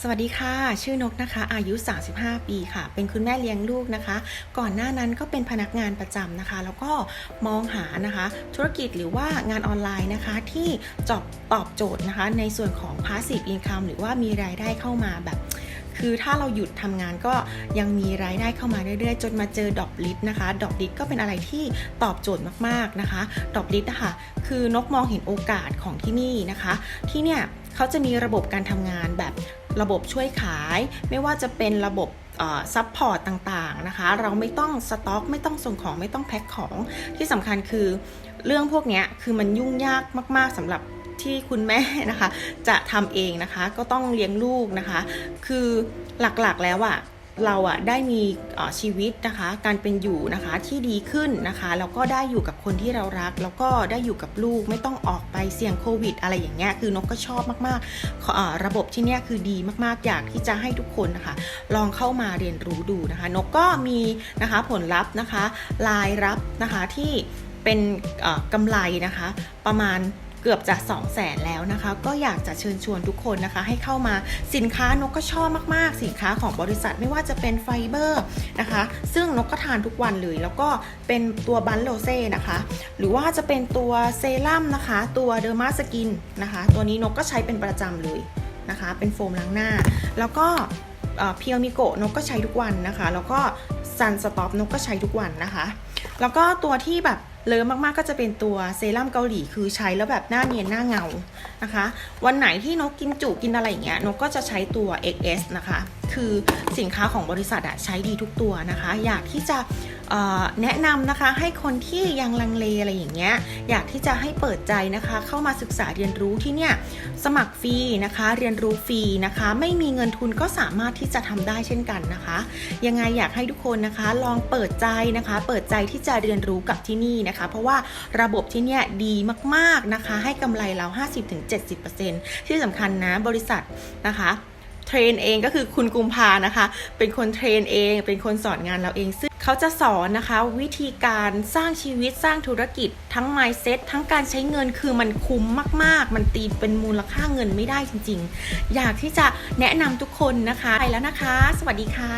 สวัสดีค่ะ ชื่อนกนะคะ อายุ 35 ปีค่ะ เป็นคุณแม่เลี้ยงลูกนะคะ ก่อนหน้านั้นก็เป็นพนักงานประจำนะคะ แล้วก็มองหานะคะ ธุรกิจหรือว่างานออนไลน์นะคะ ที่จอบตอบโจทย์นะคะ ในส่วนของ passive income หรือว่ามีรายได้เข้ามาแบบคือถ้าเราหยุดทำงานก็ยังมีรายได้เข้ามาเรื่อยๆ จนมาเจอดอกลิสนะคะ ดอกลิสก็เป็นอะไรที่ตอบโจทย์มากๆนะคะ ดอกลิสอะคะคือนกมองเห็นโอกาสของที่นี่นะคะ ที่เนี่ย เขาจะมีระบบการทำงานแบบระบบช่วยขาย ไม่ว่าจะเป็นระบบซัพพอร์ตต่างๆนะคะ เราไม่ต้องสต็อกไม่ต้องส่งของไม่ต้องแพ็คของที่สำคัญคือเรื่องพวกนี้คือมันยุ่งยากมาก ๆสำหรับที่คุณแม่นะคะ จะทำเองนะคะ ก็ต้องเลี้ยงลูกนะคะ คือหลักๆแล้วอะ เราอะได้มีชีวิตนะคะ การเป็นอยู่นะคะที่ดีขึ้นนะคะแล้วก็ได้อยู่กับคนที่เรารัก แล้วก็ได้อยู่กับลูกไม่ต้องออกไปเสี่ยงโควิด อะไรอย่างเงี้ยคือนกก็ชอบมากๆระบบที่เนี้ยคือดีมากๆอยากที่จะให้ทุกคนนะคะ ลองเข้ามาเรียนรู้ดูนะคะ นกก็มีนะคะผลลัพธ์นะคะรายรับนะคะที่เป็นกำไรนะคะ ประมาณ เกือบจะ2 0 0แสนแล้วนะคะ ก็อยากจะเชิญชวนทุกคนนะคะ ให้เข้ามาสินค้านกก็ชอบมากๆ สินค้าของบริษัทไม่ว่าจะเป็นไฟเบอร์นะคะ ซึ่งนกก็ทานทุกวันเลยแล้วก็เป็นตัวบันโลเซ่นะคะ หรือว่าจะเป็นตัวเซรั่มนะคะ ตัวเดอร์มาสกินนะคะ ตัวนี้นกก็ใช้เป็นประจำเลยนะคะ เป็นโฟมล้างหน้า แล้วก็เพียวมิโกะนกก็ใช้ทุกวันนะคะ แล้วก็ซันสต็อปนกก็ใช้ทุกวันนะคะ แล้วก็ตัวที่แบบ เลิศมากๆก็จะเป็นตัวเซรั่มเกาหลีคือใช้แล้วแบบหน้าเนียนหน้าเงานะคะ วันไหนที่นกกินจุกินอะไรอย่างเงี้ยนกก็จะใช้ตัว XS นะคะ คือสินค้าของบริษัทอะใช้ดีทุกตัวนะคะ อยากที่จะแนะนำนะคะให้คนที่ยังลังเลอะไรอย่างเงี้ยอยากที่จะให้เปิดใจนะคะ เข้ามาศึกษาเรียนรู้ที่เนี่ยสมัครฟรีนะคะ เรียนรู้ฟรีนะคะ ไม่มีเงินทุนก็สามารถที่จะทำได้เช่นกันนะคะ ยังไงอยากให้ทุกคนนะคะ ลองเปิดใจนะคะ เปิดใจที่จะเรียนรู้กับที่นี่นะคะ เพราะว่าระบบที่เนี่ยดีมากๆนะคะ ให้กำไรเรา 50-70%ที่สำคัญนะบริษัทนะคะ ทรนเองก็คือคุณกุมภานะคะ เป็นคนเทรนเอง เป็นคนสอนงานเราเองซึ่งเขาจะสอนนะคะวิธีการสร้างชีวิตสร้างธุรกิจ ทั้ง mindset ทั้งการใช้เงินคือมันคุ้มมาก ๆ มันตีเป็นมูลค่าเงินไม่ได้จริง ๆ อยากที่จะแนะนำทุกคนนะคะ ไปแล้วนะคะ สวัสดีค่ะ